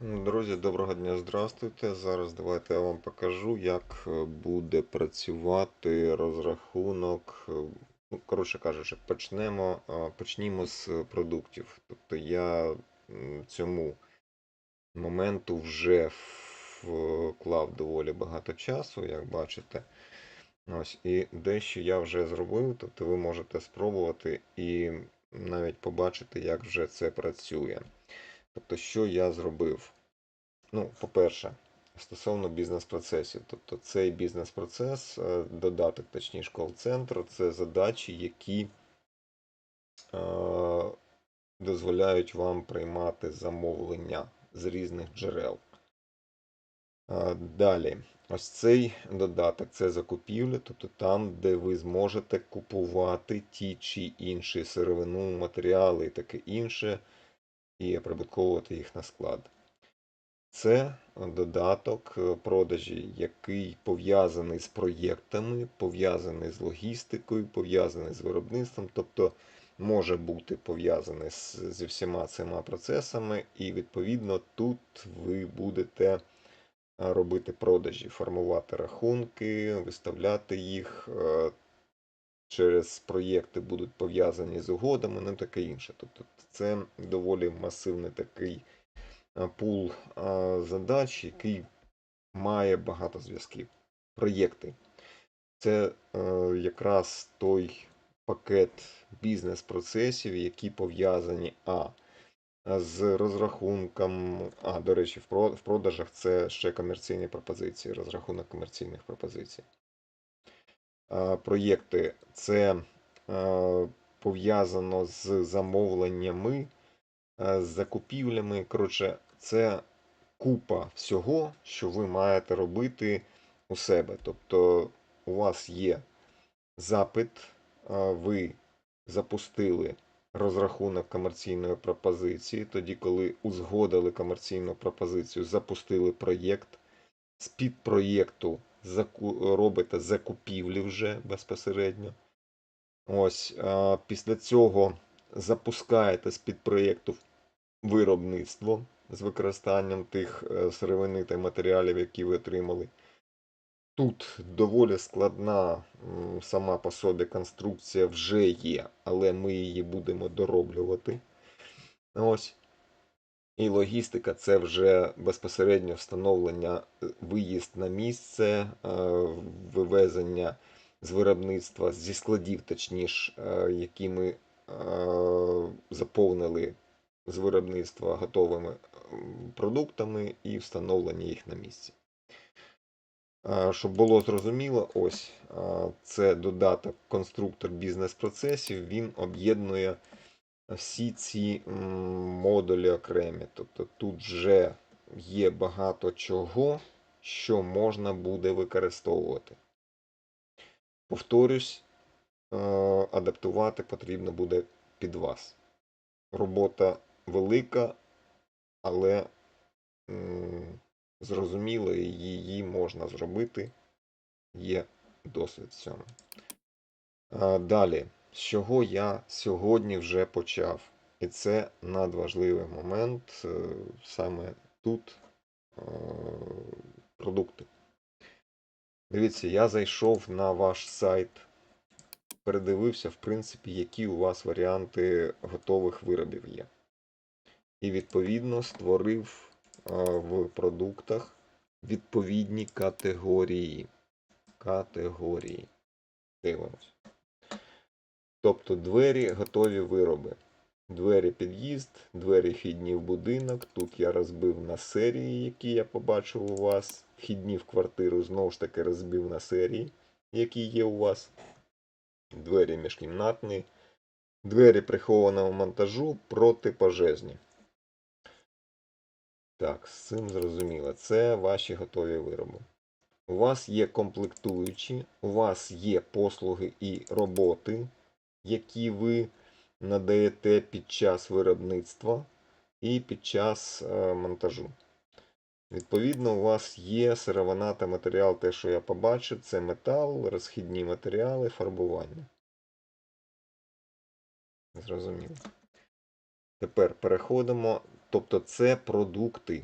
Друзі, доброго дня, здравствуйте. Зараз давайте я вам покажу, як е, буде працювати розрахунок. е, Ну, коротше кажучи, почнемо, е, почнімо з продуктів. Тобто я цьому моменту вже вклав доволі багато часу, як бачите. Ось, і дещо я вже зробив, тобто ви можете спробувати і навіть побачити, як вже це працює. Тобто, що я зробив? Ну, по-перше, стосовно бізнес-процесів. Тобто цей бізнес-процес, е, додаток, точніше, кол-центру, це задачі, які е, дозволяють вам приймати замовлення з різних джерел. Е, Далі, ось цей додаток це закупівля, тобто там, де ви зможете купувати ті чи інші сировину, матеріали і таке інше, і прибутковувати їх на склад. Це додаток е, продажі, який пов'язаний з проєктами, пов'язаний з логістикою, пов'язаний з виробництвом, тобто може бути пов'язаний зі всіма цими процесами, і відповідно тут ви будете е, робити продажі, формувати рахунки, виставляти їх. Через проєкти будуть пов'язані з угодами, ну таке інше. Тобто це доволі масивний такий е, пул е, задач, який має багато зв'язків. Проєкти. Це е, якраз той пакет бізнес-процесів, які пов'язані А. З розрахунком, а, до речі, в продажах це ще комерційні пропозиції, розрахунок комерційних пропозицій. Е, Проєкти це е, пов'язано з замовленнями, е, з закупівлями. Коротше, це купа всього, що ви маєте робити у себе. Тобто у вас є запит, ви запустили розрахунок комерційної пропозиції. Тоді, коли узгодили комерційну пропозицію, запустили проєкт. З під проєкту робите закупівлі вже безпосередньо. Ось, після цього запускаєте з під проєкту виробництво з використанням тих е, сировини та матеріалів, які ви отримали. Тут доволі складна сама по собі конструкція вже є, але ми її будемо дороблювати. Ось. І логістика це вже безпосередньо встановлення, е, виїзд на місце, е, вивезення з виробництва, зі складів, точніше, е, які ми заповнили з виробництва готовими продуктами і встановлення їх на місці. Щоб було зрозуміло, ось це додаток конструктор бізнес-процесів, він об'єднує всі ці модулі окремі. Тобто тут вже є багато чого, що можна буде використовувати. Повторюсь, е, адаптувати потрібно буде під вас. Робота велика, але зрозуміло, її можна зробити. Є досвід в цьому. Е, Далі, з чого я сьогодні вже почав. І це надважливий момент е, саме тут е, продукти. Дивіться, я зайшов на ваш сайт, передивився, в принципі, які у вас варіанти готових виробів є. І відповідно створив е, в продуктах відповідні категорії. Категорії. Дивимось. Тобто двері готові вироби. Двері під'їзд, двері вхідні в будинок. Тут я розбив на серії, які я побачив у вас. Вхідні в квартиру знову ж таки розбив на серії, які є у вас. Двері міжкімнатні. Двері прихованого монтажу протипожежні. Так, з цим зрозуміло. Це ваші готові вироби. У вас є комплектуючі, у вас є послуги і роботи, які ви надаєте під час виробництва і під час е, монтажу. Відповідно, у вас є сировина та матеріал, те, що я побачив, це метал, розхідні матеріали, фарбування. Зрозуміло. Тепер переходимо. Тобто це продукти.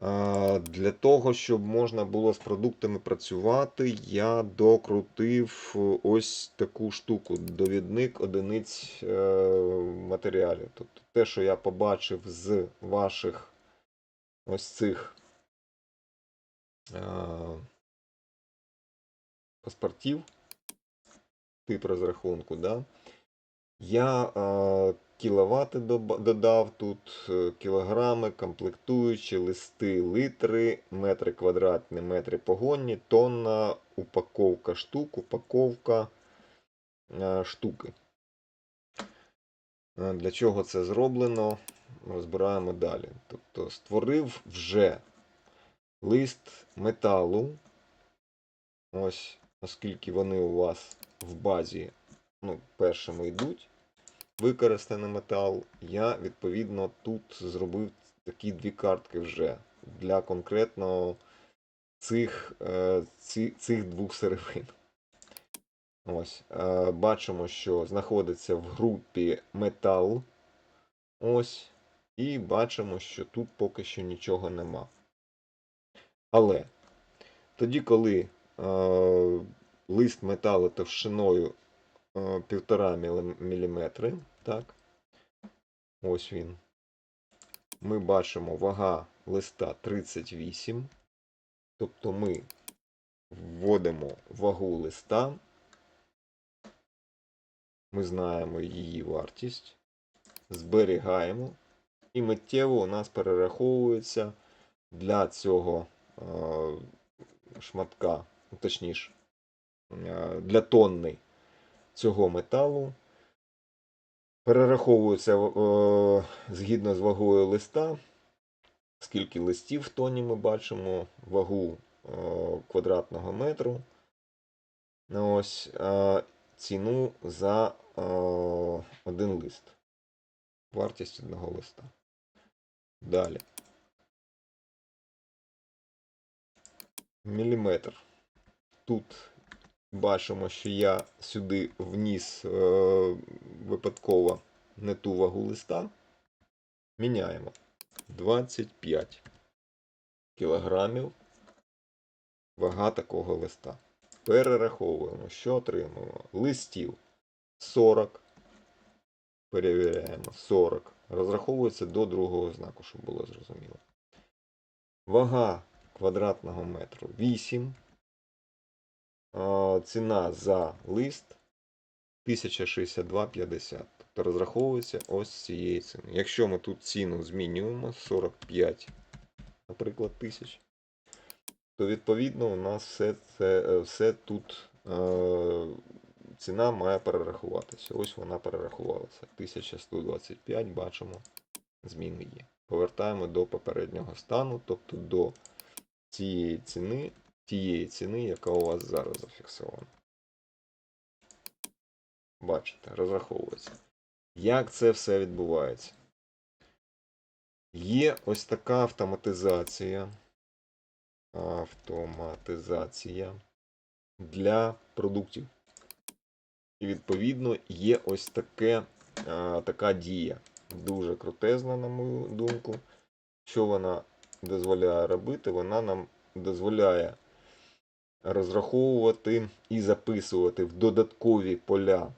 Для того, щоб можна було з продуктами працювати, я докрутив е, ось таку штуку: довідник одиниць е, матеріалів. Тобто те, що я побачив з ваших ось цих е, паспортів, тип розрахунку, да? Я кіловати додав тут, е, кілограми, комплектуючі, листи, літри, метри квадратні, метри погонні, тонна, упаковка штук, упаковка е, штуки. Е, Для чого це зроблено? Розбираємо далі. Тобто створив вже лист металу. Ось, оскільки вони у вас в базі ну, першими йдуть використаний метал, я відповідно тут зробив такі дві картки вже для конкретно цих, е, ці, цих двох сировин. Ось, е, бачимо, що знаходиться в групі метал. Ось. І бачимо, що тут поки що нічого нема. Але тоді, коли е, лист металу товщиною 1,5 мм, так, ось він. Ми бачимо вага листа 38. Тобто ми вводимо вагу листа. Ми знаємо її вартість, зберігаємо, і миттєво у нас перераховується для цього е, шматка, точніше, е, для тонни цього металу. Перераховується е, згідно з вагою листа, скільки листів в тоні ми бачимо, вагу е, квадратного метру. Ну, Ось е, ціну за е, один лист. Вартість одного листа. Далі. Міліметр. Тут бачимо, що я сюди вніс е, випадково не ту вагу листа. Міняємо 25 кілограмів вага такого листа. Перераховуємо, що отримуємо. Листів 40. Перевіряємо 40. Розраховується до другого знаку, щоб було зрозуміло. Вага квадратного метру 8. Ціна за лист 1062,50. Тобто розраховується ось з цієї ціни. Якщо ми тут ціну змінюємо 45, наприклад, тисяч, то відповідно у нас все, це, е, все тут е, ціна має перерахуватися. Ось вона перерахувалася. 1125, бачимо, зміни є. Повертаємо до попереднього стану, тобто до цієї ціни, тієї ціни, яка у вас зараз зафіксована. Бачите, розраховується. Як це все відбувається? Є ось така автоматизація. Автоматизація для продуктів. І відповідно є ось таке, а, така дія. Дуже крутезна, на мою думку. Що вона дозволяє робити? Вона нам дозволяє розраховувати і записувати в додаткові поля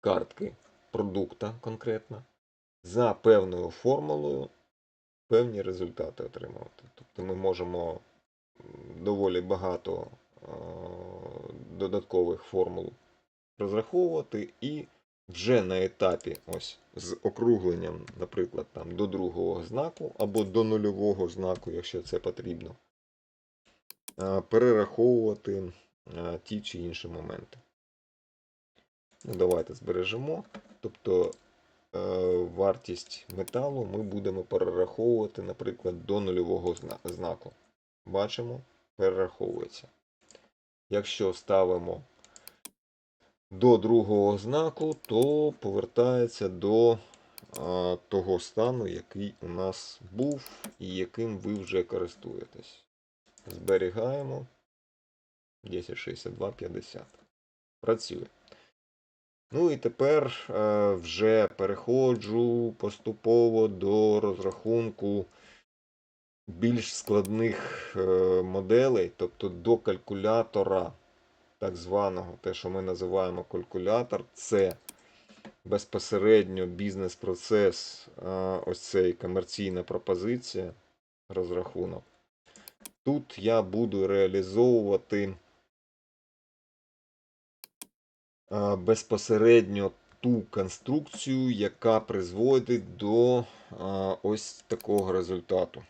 картки продукта конкретно за певною формулою певні результати отримувати. Тобто ми можемо доволі багато е, додаткових формул розраховувати і вже на етапі ось з округленням, наприклад, там до другого знаку або до нульового знаку, якщо це потрібно, перераховувати е, ті чи інші моменти. Ну, давайте збережемо. Тобто е, вартість металу ми будемо перераховувати, наприклад, до нульового знаку. Бачимо, перераховується. Якщо ставимо до другого знаку, то повертається до того стану, який у нас був і яким ви вже користуєтесь. Зберігаємо 1062,50. Працює. Ну і тепер е, вже переходжу поступово до розрахунку більш складних е, моделей, тобто до калькулятора, так званого, те, що ми називаємо калькулятор, це безпосередньо бізнес-процес, е, ось цей комерційна пропозиція, розрахунок. Тут я буду реалізовувати безпосередньо ту конструкцію, яка призводить до ось такого результату.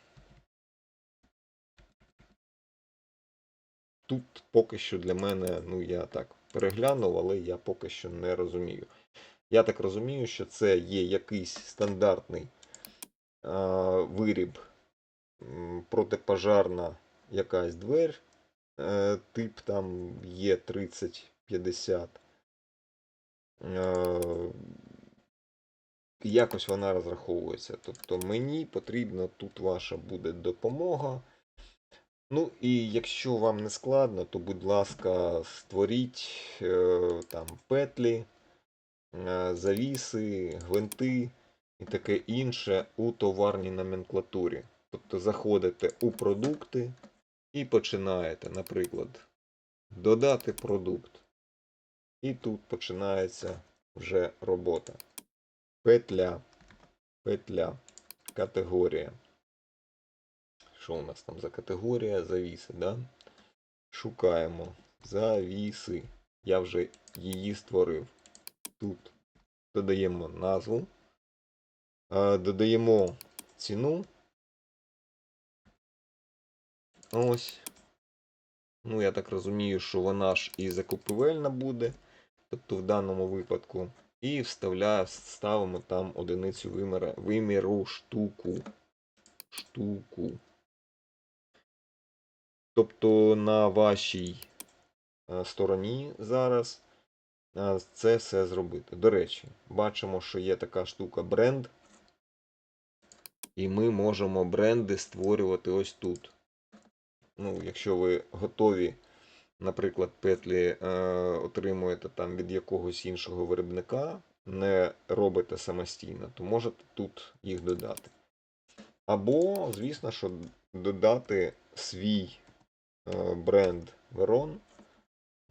Тут поки що для мене, ну я так переглянув, але я поки що не розумію. Я так розумію, що це є якийсь стандартний е, виріб, протипожарна якась двері, е, тип там є 30-50. Е, якось вона розраховується. Тобто мені потрібна тут ваша буде допомога. Ну і якщо вам не складно, то будь ласка, створіть е, там петлі, завіси, гвинти і таке інше у товарній номенклатурі. Тобто заходите у продукти починаєте, наприклад, додати продукт. І тут починається вже робота. Петля, петля, категорія. Що у нас там за категорія? Завіси, да? Шукаємо завіси. Я вже її створив. Тут додаємо назву, додаємо ціну. Ось. Ну, я так розумію, що вона ж і закупівельна буде. Тобто в даному випадку. І вставляємо, ставимо там одиницю виміру, виміру штуку. Штуку. Тобто на вашій е, стороні зараз е, це все зробити. До речі, бачимо, що є така штука бренд. І ми можемо бренди створювати ось тут. Ну, якщо ви готові, наприклад, петлі е, отримуєте там від якогось іншого виробника, не робите самостійно, то можете тут їх додати. Або, звісно, що додати свій е, бренд Veron,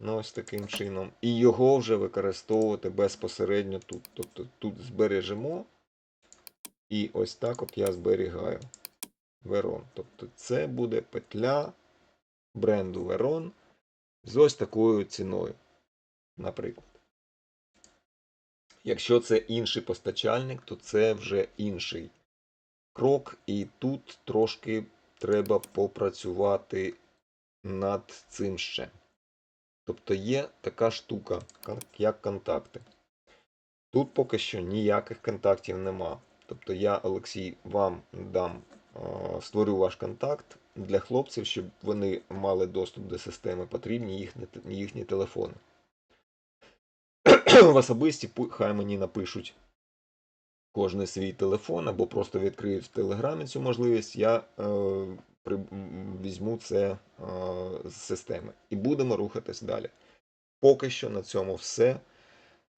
ну, ось таким чином, і його вже використовувати безпосередньо тут. Тобто тут збережемо, і ось так от я зберігаю Veron. Тобто це буде петля бренду Veron з ось такою ціною, наприклад. Якщо це інший постачальник, то це вже інший крок, і тут трошки треба попрацювати над цим ще. Тобто є така штука, як контакти. Тут поки що ніяких контактів нема. Тобто я, Олексій, вам дам, створю ваш контакт для хлопців, щоб вони мали доступ до системи, потрібні їхні, їхні телефони. В особисті хай мені напишуть кожний свій телефон або просто відкриють в Телеграмі цю можливість, я е, при, візьму це е, з системи. І будемо рухатись далі. Поки що на цьому все.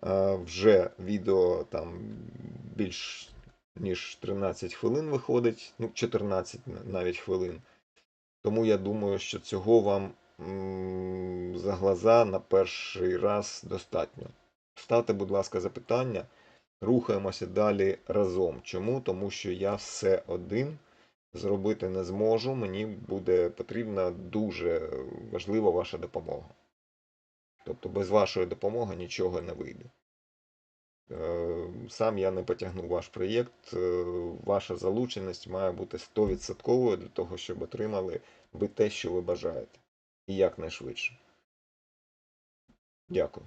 Е, вже відео там більш ніж 13 хвилин виходить, ну 14 навіть хвилин. Тому я думаю, що цього вам за глаза на перший раз достатньо. Ставте, будь ласка, запитання. Рухаємося далі разом. Чому? Тому що я все один зробити не зможу. Мені буде потрібна дуже важлива ваша допомога. Тобто без вашої допомоги нічого не вийде. Е, Сам я не потягну ваш проєкт. Е, Ваша залученість має бути 100% для того, щоб отримали ви те, що ви бажаєте. І якнайшвидше. Дякую.